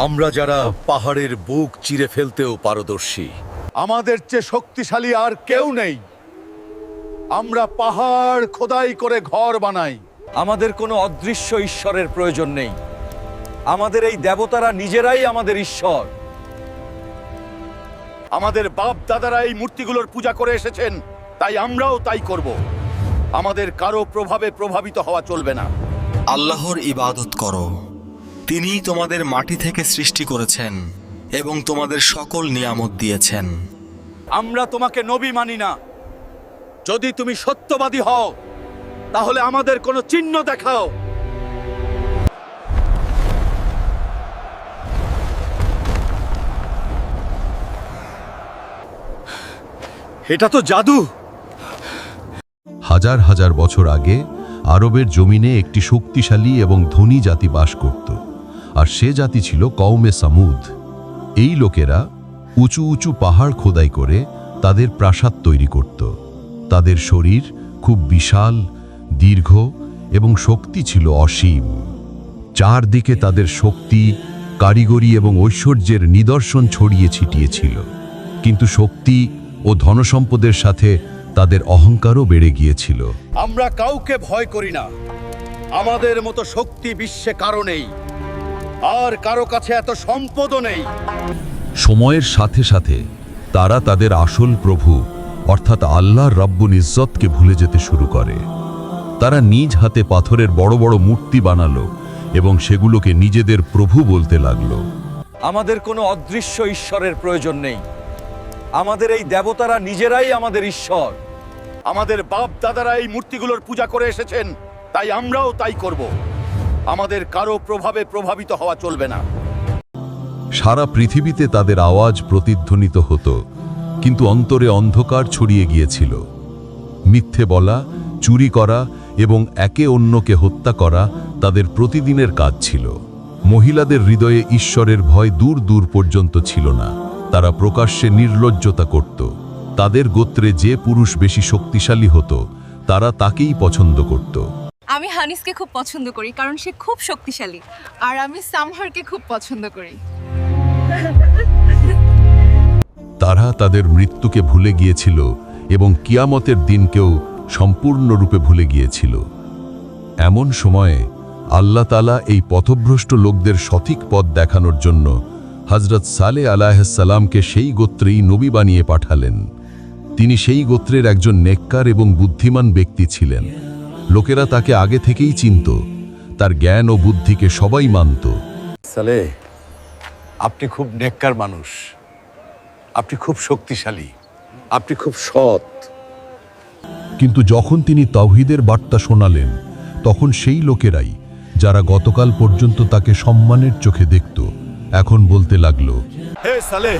আমরা যারা পাহাড়ের বুক চিরে ফেলতেও পারদর্শী, আমাদের চেয়ে শক্তিশালী আর কেউ নেই। আমরা পাহাড় খোদাই করে ঘর বানাই। আমাদের কোনো অদৃশ্য ঈশ্বরের প্রয়োজন নেই। আমাদের এই দেবতারা নিজেরাই আমাদের ঈশ্বর। আমাদের বাপ দাদারা এই মূর্তিগুলোর পূজা করে এসেছেন, তাই আমরাও তাই করব। আমাদের কারও প্রভাবে প্রভাবিত হওয়া চলবে না। আল্লাহর ইবাদত করো। তিনিই তোমাদের মাটি থেকে সৃষ্টি করেছেন এবং তোমাদের সকল নিয়ামত দিয়েছেন। আমরা তোমাকে নবী মানি না। যদি তুমি সত্যবাদী হও তাহলে আমাদের কোনো চিহ্ন দেখাও। এটা তো জাদু। হাজার হাজার বছর আগে আরবের জমিনে একটি শক্তিশালী এবং ধনী জাতি বাস করত। আর সে জাতি ছিল কওমে সামুদ। এই লোকেরা উঁচু উঁচু পাহাড় খোদাই করে তাদের প্রাসাদ তৈরি করত। তাদের শরীর খুব বিশাল, দীর্ঘ এবং শক্তি ছিল অসীম। চারদিকে তাদের শক্তি, কারিগরি এবং ঐশ্বর্যের নিদর্শন ছড়িয়ে ছিটিয়েছিল কিন্তু শক্তি ও ধনসম্পদের সাথে তাদের অহংকারও বেড়ে গিয়েছিল। আমরা কাউকে ভয় করি না। আমাদের মতো শক্তি বিশ্বে কারণেই আর কারও কাছে এত সম্পদও নেই। সময়ের সাথে সাথে তারা তাদের আসল প্রভু অর্থাৎ আল্লাহর রব্বুল ইজ্জতকে ভুলে যেতে শুরু করে। তারা নিজ হাতে পাথরের বড় বড় মূর্তি বানালো এবং সেগুলোকে নিজেদের প্রভু বলতে লাগল। আমাদের কোনো অদৃশ্য ঈশ্বরের প্রয়োজন নেই। আমাদের এই দেবতারা নিজেরাই আমাদের ঈশ্বর। আমাদের বাপ দাদারা এই মূর্তিগুলোর পূজা করে এসেছেন তাই আমরাও তাই করব। আমাদের কারও প্রভাবে প্রভাবিত হওয়া চলবে না। সারা পৃথিবীতে তাদের আওয়াজ প্রতিধ্বনিত হতো, কিন্তু অন্তরে অন্ধকার ছড়িয়ে গিয়েছিল। মিথ্যে বলা, চুরি করা এবং একে অন্যকে হত্যা করা তাদের প্রতিদিনের কাজ ছিল। মহিলাদের হৃদয়ে ঈশ্বরের ভয় দূর দূর পর্যন্ত ছিল না। তারা প্রকাশ্যে নির্লজ্জতা করত। তাদের গোত্রে যে পুরুষ বেশি শক্তিশালী হতো, তারা তাকেই পছন্দ করত। আমি হানিসকে খুব পছন্দ করি কারণ সে খুব শক্তিশালী। আর আমি সামহারকে খুব পছন্দ করি। তারা তাদের মৃত্যুকে ভুলে গিয়েছিল এবং কিয়ামতের দিনকেও সম্পূর্ণরূপে ভুলে গিয়েছিল। এমন সময়ে আল্লাহ তালা এই পথভ্রষ্ট লোকদের সঠিক পথ দেখানোর জন্য হজরত সালে আলাহাল্লামকে সেই গোত্রেই নবী বানিয়ে পাঠালেন। তিনি সেই গোত্রের একজন নেককার এবং বুদ্ধিমান ব্যক্তি ছিলেন। লোকেরা তাকে আগে থেকেই চিনত। তার জ্ঞান ও বুদ্ধিকে সবাই মানত। সালে আপনি খুব নেককার মানুষ। আপনি খুব শক্তিশালী। আপনি খুব সৎ। কিন্তু যখন তিনি তাওহিদের বার্তা শোনালেন তখন সেই লোকেরাই যারা গতকাল পর্যন্ত তাকে সম্মানের চোখে দেখত এখন বলতে লাগল হে সালে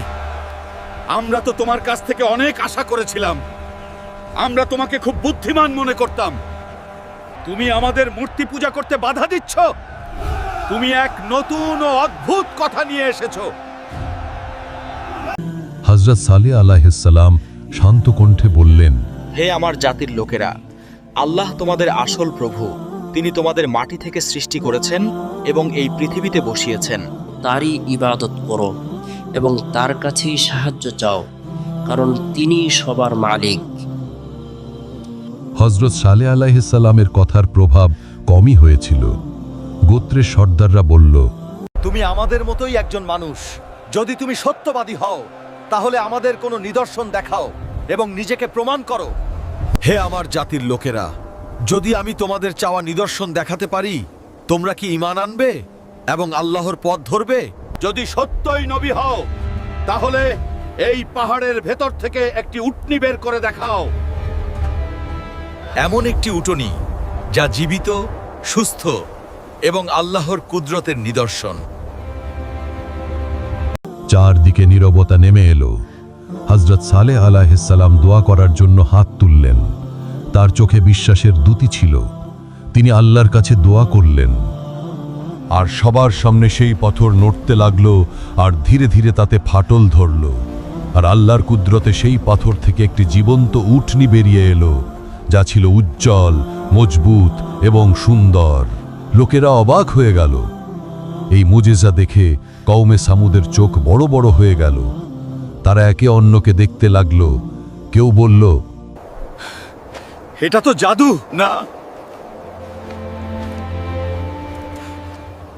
আমরা তো তোমার কাছ থেকে অনেক আশা করেছিলাম। আমরা তোমাকে খুব বুদ্ধিমান মনে করতাম। তুমি আমাদের মূর্তি পূজা করতে বাধা দিচ্ছ? তুমি এক নতুন ও অদ্ভুত কথা নিয়ে এসেছ। হজরত সালে আলাহিসাল্লাম শান্ত কণ্ঠে বললেন হে আমার জাতির লোকেরা আল্লাহ তোমাদের আসল প্রভু তিনি তোমাদের মাটি থেকে সৃষ্টি করেছেন এবং এই পৃথিবীতে বসিয়েছেন। তারই ইবাদত করো এবং তার কাছেই সাহায্য চাও কারণ তিনি সবার মালিক। হজরত সালে আলাহিসাল্লামের কথার প্রভাব কমই হয়েছিল। গোত্রের সর্দাররা বলল, তুমি আমাদের মতোই একজন মানুষ। যদি তুমি সত্যবাদী হও, তাহলে আমাদের কোনো নিদর্শন দেখাও এবং নিজেকে প্রমাণ করো। হে আমার জাতির লোকেরা, যদি আমি তোমাদের চাওয়া নিদর্শন দেখাতে পারি, তোমরা কি ঈমান আনবে এবং আল্লাহর পথ ধরবে? যদি সত্যই নবী হও, তাহলে এই পাহাড়ের ভেতর থেকে একটি উটনি বের করে দেখাও। এমন একটি উটনি যা জীবিত, সুস্থ এবং আল্লাহর কুদরতের নিদর্শন। চারদিকে নীরবতা নেমে এলো। হজরত সালে আলাহিসাল্লাম দোয়া করার জন্য হাত তুললেন। তার চোখে বিশ্বাসের দ্যুতি ছিল। তিনি আল্লাহর কাছে দোয়া করলেন। আর সবার সামনে সেই পাথর নড়তে লাগল আর ধীরে ধীরে তাতে ফাটল ধরল। আর আল্লাহর কুদরতে সেই পাথর থেকে একটি জীবন্ত উটনি বেরিয়ে এলো। যা ছিল উজ্জ্বল মজবুত এবং সুন্দর। লোকেরা অবাক হয়ে গেল। এই মুজেজা দেখে কওমে সামুদের চোখ বড় বড় হয়ে গেল। তারা একে অন্যকে দেখতে লাগল। কেউ বলল এটা তো জাদু! না।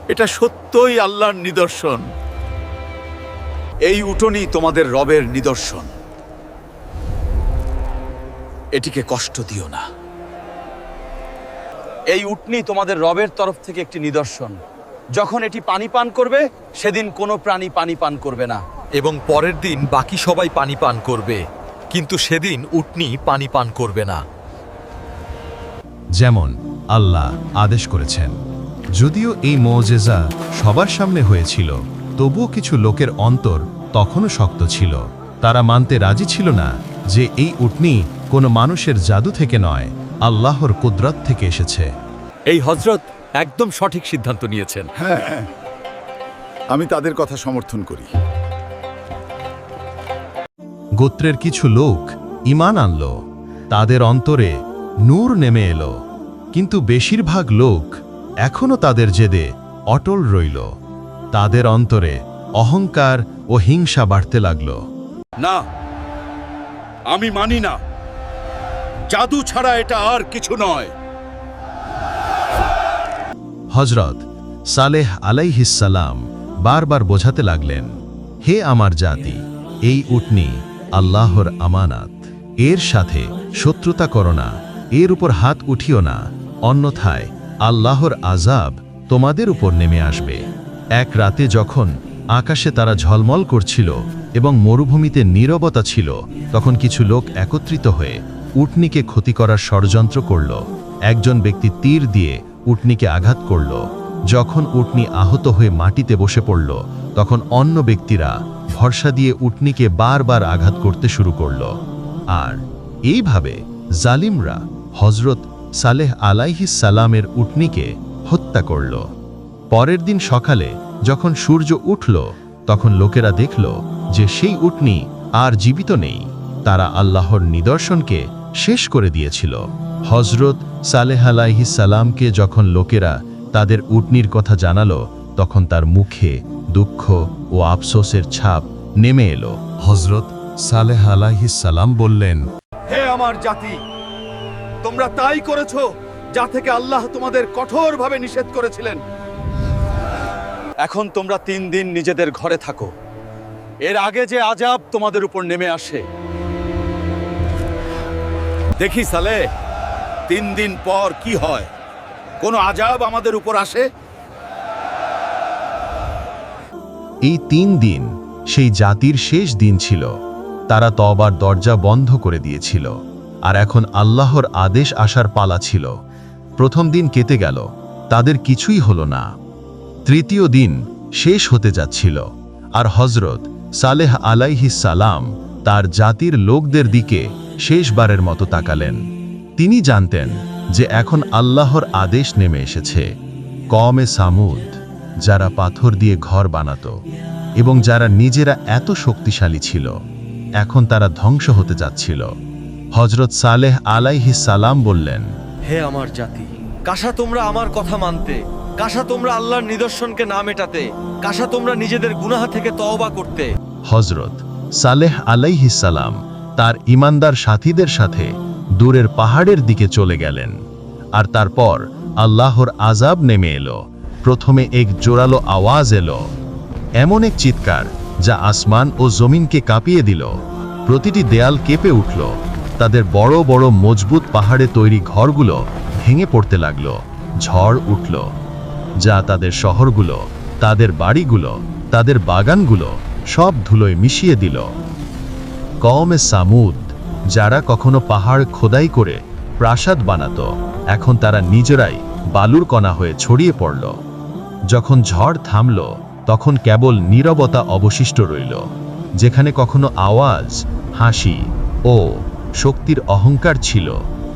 এটা সত্যই আল্লাহর নিদর্শন। এই উটনি তোমাদের রবের নিদর্শন। এটিকে কষ্ট দিও না। এই উটনি তোমাদের রবের তরফ থেকে একটি নিদর্শন। যখন এটি পানি পান করবে সেদিন কোনো প্রাণী পানি পান করবে না। এবং পরের দিন বাকি সবাই পানি পান করবে কিন্তু সেদিন উটনি পানি পান করবে না। যেমন আল্লাহ আদেশ করেছেন যদিও এই মৌজেজা সবার সামনে হয়েছিল তবুও কিছু লোকের অন্তর তখনও শক্ত ছিল। তারা মানতে রাজি ছিল না যে এই উটনি কোনো মানুষের জাদু থেকে নয় আল্লাহর কুদরত থেকে এসেছে। এই হজরত একদম সঠিক সিদ্ধান্ত নিয়েছেন। হ্যাঁ আমি তাদের কথা সমর্থন করি। গোত্রের কিছু লোক ইমান আনল। তাদের অন্তরে নূর নেমে এলো। কিন্তু বেশিরভাগ লোক এখনও তাদের জেদে অটল রইল। তাদের অন্তরে অহংকার ও হিংসা বাড়তে লাগল। না আমি মানি না। জাদু ছাড়া এটা আর কিছু নয়। হজরত সালেহ আলাইহিসালাম বারবার বোঝাতে লাগলেন, হে আমার জাতি, এই উটনি আল্লাহর আমানাত। এর সাথে শত্রুতা করো না, এর উপর হাত উঠিও না, অন্যথায় আল্লাহর আজাব তোমাদের উপর নেমে আসবে। এক রাতে যখন আকাশে তারা ঝলমল করছিল এবং মরুভূমিতে নীরবতা ছিল, তখন কিছু লোক একত্রিত হয়ে উটনিকে ক্ষতি করার ষড়যন্ত্র করল। একজন ব্যক্তি তীর দিয়ে উটনিকে আঘাত করল। যখন উটনি আহত হয়ে মাটিতে বসে পড়ল, তখন অন্য ব্যক্তিরা ভরসা দিয়ে উটনিকে বারবার আঘাত করতে শুরু করল। আর এইভাবে জালিমরা হজরত সালেহ আলাইহিস সালামের উটনিকে হত্যা করল। পরের দিন সকালে যখন সূর্য উঠল, তখন লোকেরা দেখল যে সেই উটনি আর জীবিত নেই। তারা আল্লাহর নিদর্শনকে শেষ করে দিয়েছিল। হজরত সালেহ আলাইহিস সালামকে যখন লোকেরা তাদের উটনির কথা জানালো, তখন তার মুখে দুঃখ ও আফসোসের ছাপ নেমে এলো। হজরত সালেহ আলাইহিস সালাম বললেন, হে আমার জাতি, তোমরা তাই করেছ যা থেকে আল্লাহ তোমাদের কঠোরভাবে নিষেধ করেছিলেন। এখন তোমরা তিন দিন নিজেদের ঘরে থাকো। এর আগে যে আজাব তোমাদের উপর নেমে আসে দেখি সালে, তিন দিন পর কি হয়? কোনো আজাব আমাদের উপর আসে? এই তিন দিন সেই জাতির শেষ দিন ছিল। তারা তবার দরজা বন্ধ করে দিয়েছিল। আর এখন আল্লাহর আদেশ আসার পালা ছিল। প্রথম দিন কেটে গেল, তাদের কিছুই হলো না। তৃতীয় দিন শেষ হতে যাচ্ছিল। আর হজরত সালেহ আলাইহিস সালাম তার জাতির লোকদের দিকে শেষবারের মতো তাকালেন। তিনি জানতেন যে এখন আল্লাহর আদেশ নেমে এসেছে। কমে সামুদ যারা পাথর দিয়ে ঘর বানাতো এবং যারা নিজেরা এত শক্তিশালী ছিল এখন তারা ধ্বংস হতে যাচ্ছিল। হজরত সালেহ আলাইহিস সালাম বললেন হে আমার জাতি কাশা তোমরা আমার কথা মানতে কাশা তোমরা আল্লাহর নিদর্শনকে না মেটাতে কাশা তোমরা নিজেদের গুনাহা থেকে তওবা করতে। হজরত সালেহ আলাইহিস সালাম তার ইমানদার সাথীদের সাথে দূরের পাহাড়ের দিকে চলে গেলেন। আর তারপর আল্লাহর আজাব নেমে এলো। প্রথমে এক জোরালো আওয়াজ এলো। এমন এক চিৎকার যা আসমান ও জমিনকে কাঁপিয়ে দিল। প্রতিটি দেয়াল কেঁপে উঠল। তাদের বড় বড় মজবুত পাহাড়ে তৈরি ঘরগুলো ভেঙে পড়তে লাগল। ঝড় উঠল। যা তাদের শহরগুলো, তাদের বাড়িগুলো, তাদের বাগানগুলো সব ধুলোয় মিশিয়ে দিল। কমে সামুদ, যারা কখনো পাহাড় খোদাই করে প্রাসাদ বানাত, এখন তারা নিজেরাই বালুর কণা হয়ে ছড়িয়ে পড়ল। যখন ঝড় থামল, তখন কেবল নীরবতা অবশিষ্ট রইল, যেখানে কখনো আওয়াজ, হাসি ও শক্তির অহংকার ছিল,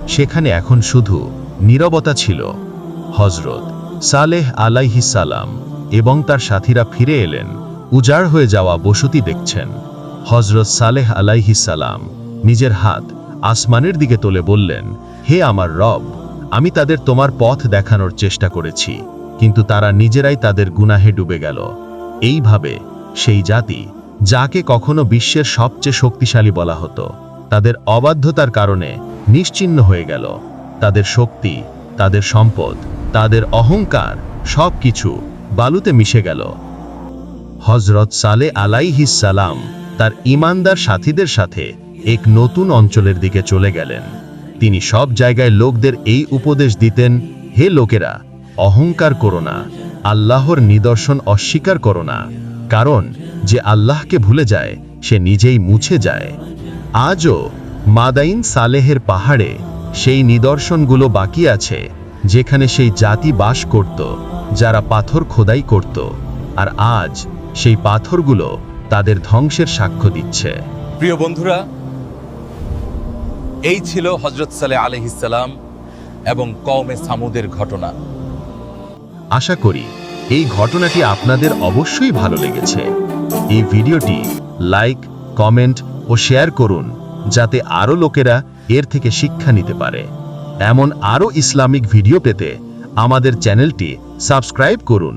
সেখানে এখন শুধু নীরবতা ছিল। হজরত সালেহ আলাইহিস সালাম এবং তার সাথীরা ফিরে এলেন, উজাড় হয়ে যাওয়া বসতি দেখছেন। হজরত সালেহ সালাম নিজের হাত আসমানের দিকে তোলে বললেন, হে আমার রব, আমি তাদের তোমার পথ দেখানোর চেষ্টা করেছি, কিন্তু তারা নিজেরাই তাদের গুনাহে ডুবে গেল। এইভাবে সেই জাতি, যাকে কখনো বিশ্বের সবচেয়ে শক্তিশালী বলা হতো, তাদের অবাধ্যতার কারণে নিশ্চিহ্ন হয়ে গেল। তাদের শক্তি, তাদের সম্পদ, তাদের অহংকার সব কিছু বালুতে মিশে গেল। হজরত সালে আলাইহিস সালাম তার ইমানদার সাথীদের সাথে এক নতুন অঞ্চলের দিকে চলে গেলেন। তিনি সব জায়গায় লোকদের এই উপদেশ দিতেন, হে লোকেরা, অহংকার করো না, আল্লাহর নিদর্শন অস্বীকার করো না, কারণ যে আল্লাহকে ভুলে যায়, সে নিজেই মুছে যায়। আজও মাদাইন সালেহের পাহাড়ে সেই নিদর্শনগুলো বাকি আছে, যেখানে সেই জাতি বাস করত, যারা পাথর খোদাই করত। আর আজ সেই পাথরগুলো তাদের ধ্বংসের সাক্ষ্য দিচ্ছে। প্রিয় বন্ধুরা এই ছিল হজরত সালে আলহিসাল্লাম এবং কওমে সামুদের ঘটনা। আশা করি এই ঘটনাটি আপনাদের অবশ্যই ভালো লেগেছে। এই ভিডিওটি লাইক কমেন্ট ও শেয়ার করুন যাতে আরও লোকেরা এর থেকে শিক্ষা নিতে পারে। এমন আরও ইসলামিক ভিডিও পেতে আমাদের চ্যানেলটি সাবস্ক্রাইব করুন।